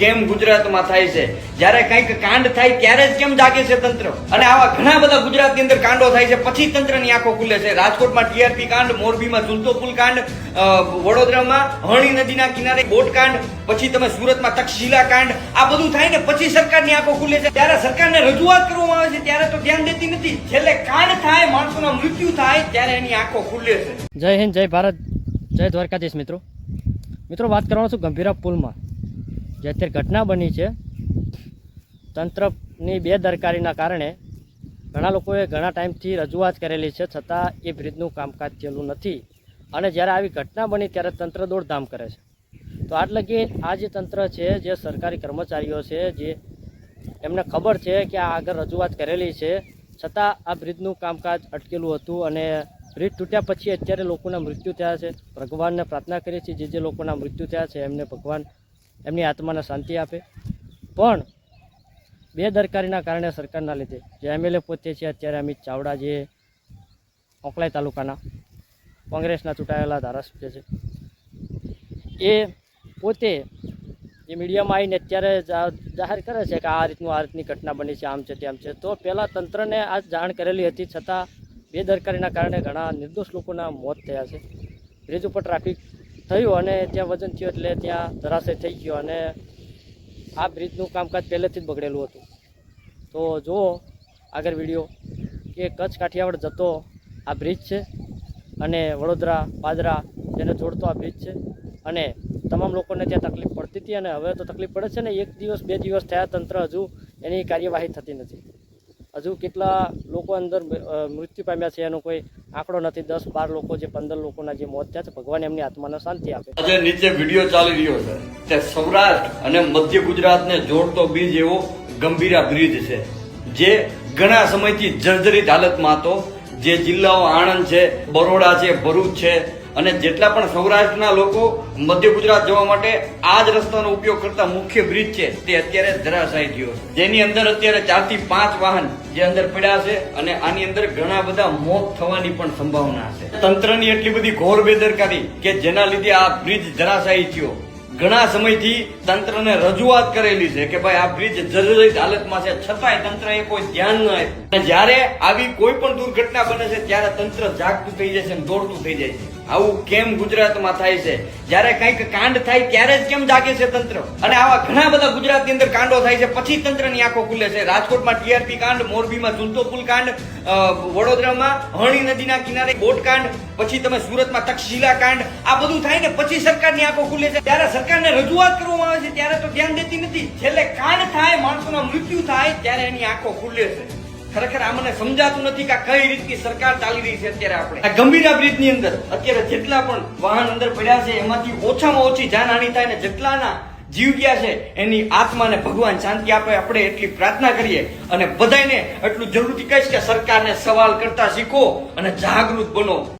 કેમ ગુજરાતમાં થાય છે? જ્યારે કંઈક કાંડ થાય ત્યારે જ કેમ જાગે છે તંત્ર? અને આવા ઘણા બધા ગુજરાતની અંદર કાંડો થાય છે. પછી તંત્રની આંખો ખુલે છે. રાજકોટમાં ટીઆરપી કાંડ, મોરબીમાં ઝુલતો પુલ કાંડ વડોદરામાં હરણી નદીના કિનારે બોટ કાંડ, પછી તમે સુરતમાં તક્ષશિલા કાંડ, આ બધું થાય ને પછી સરકારની આંખો ખુલે છે. ત્યારે સરકારને રજૂઆત કરવામાં આવે છે, ત્યારે તો ધ્યાન દેતી નથી. છેલ્લે કાંડ થાય, માણસોના મૃત્યુ થાય, ત્યારે એની આંખો ખુલે છે. જય હિન્દ, જય ભારત, જય દ્વારકાધીશ મિત્રો. મિત્રો, વાત કરવાનો છું ગંભીરા પુલમાં. જે અત્યારે ઘટના બની છે, તંત્રની બેદરકારીના કારણે ઘણા લોકોએ ઘણા ટાઈમથી રજૂઆત કરેલી છે, છતાં એ બ્રિજનું કામકાજ થયેલું નથી. અને જ્યારે આવી ઘટના બની ત્યારે તંત્ર દોડધામ કરે છે. તો આટલે કે આ જે તંત્ર છે, જે સરકારી કર્મચારીઓ છે, જે એમને ખબર છે કે આ આગળ રજૂઆત કરેલી છે, છતાં આ બ્રિજનું કામકાજ અટકેલું હતું અને બ્રિજ તૂટ્યા પછી અત્યારે લોકોના મૃત્યુ થયા છે. ભગવાનને પ્રાર્થના કરીએ છીએ, જે જે લોકોના મૃત્યુ થયા છે, એમને ભગવાન એમની આત્માને શાંતિ આપે. પણ બેદરકારીના કારણે સરકારના લીધે જે એમએલએ પોતે છે, અત્યારે અમિત ચાવડા જે ઓકલાઈ તાલુકાના કોંગ્રેસના ચૂંટાયેલા ધારાસભ્ય છે. એ પોતે જે મીડિયામાં આવીને અત્યારે જાહેર કરે છે કે આ રીતનું, આ રીતની ઘટના બની છે, આમ છે, તેમ છે, તો પહેલાં તંત્રને આ જાણ કરેલી હતી, છતાં બેદરકારીના કારણે ઘણા નિર્દોષ લોકોના મોત થયા છે. બ્રિજ ઉપર ટ્રાફિક થયું અને ત્યાં વજન થયું એટલે ત્યાં ધરાશય થઈ ગયો અને આ બ્રિજનું કામકાજ પહેલેથી જ બગડેલું હતું. તો જુઓ આગળ વીડિયો કે કચ્છ કાઠિયાવાડ જતો આ બ્રિજ છે અને વડોદરા પાદરા જેને જોડતો આ બ્રિજ છે અને તમામ લોકોને ત્યાં તકલીફ પડતી હતી અને હવે તો તકલીફ પડે છે ને, એક દિવસ, બે દિવસ થયા તંત્ર હજુ એની કાર્યવાહી થતી નથી. હજુ કેટલા લોકો અંદર મૃત્યુ પામ્યા છે એનો કોઈ આંકડો નથી. દસ, બાર લોકો જે, પંદર લોકોના જે મોત થયા છે, ભગવાન એમની આત્માને શાંતિ આપે. આજે નીચે વીડિયો ચાલી રહ્યો છે તે સૌરાષ્ટ્ર અને મધ્ય ગુજરાતને જોડતો બ્રિજ એવો ગંભીરા બ્રિજ છે, જે ઘણા સમયથી જર્જરિત હાલતમાં હતો. જે જિલ્લાઓ આણંદ છે, બરોડા છે, ભરૂચ છે અને જેટલા પણ સૌરાષ્ટ્રના લોકો મધ્ય ગુજરાત જવા માટે આ જ રસ્તાનો ઉપયોગ કરતા મુખ્ય બ્રિજ છે તે અત્યારે ધરાશાયી થયો છે. જેની અંદર અત્યારે ચારથી પાંચ વાહન જે અંદર પડ્યા છે અને આની અંદર ઘણા બધા મોત થવાની પણ સંભાવના છે. તંત્રની એટલી બધી ઘોર બેદરકારી કે જેના લીધે આ બ્રિજ ધરાશાયી થયો. ઘણા સમયથી તંત્રને રજૂઆત કરેલી છે કે ભાઈ આ બ્રિજ જર્જરિત હાલતમાં છે. છતાંય તંત્રએ કોઈ ધ્યાન ન આપ્યું. જ્યારે આવી કોઈ પણ દુર્ઘટના બને છે, ત્યારે તંત્ર જાગતું થઈ જાય છે દોડતું થઈ જાય છે. આવું કેમ ગુજરાતમાં થાય છે? જ્યારે કંઈક કાંડ થાય, ત્યારે જ કેમ જાગે છે તંત્ર? અને આવા ઘણા બધા ગુજરાતની અંદર કાંડો થાય છે. પછી તંત્રની આંખો ખુલે છે. રાજકોટમાં ટીઆરપી કાંડ, મોરબીમાં ઝુલતો પુલ કાંડ વડોદરામાં હણી નદીના કિનારે બોટ કાંડ, પછી તમે સુરતમાં તક્ષશિલા કાંડ, આ બધું થાય ને પછી સરકારની આંખો ખુલે છે. ત્યારે સરકારને રજૂઆત કરવામાં આવે છે, ત્યારે તો ધ્યાન દેતી નથી. છેલ્લે કાંડ થાય, માણસોના મૃત્યુ થાય, ત્યારે એની આંખો ખુલે છે. ખરેખર આ મને સમજાતું નથી કે કઈ રીતની સરકાર ચાલી રહી છે અત્યારે આપણે. આ ગંભીરા બ્રિજની અંદર અત્યારે જેટલા પણ વાહન અંદર પડ્યા છે, એમાંથી ઓછામાં ઓછી જાનહાની થાય ને જેટલાના જીવ ગયા છે, એની આત્માને ભગવાન શાંતિ આપે, આપણે એટલી પ્રાર્થના કરીએ. અને બધાને એટલું જરૂરથી કહીશ કે સરકારને સવાલ કરતા શીખો અને જાગૃત બનો.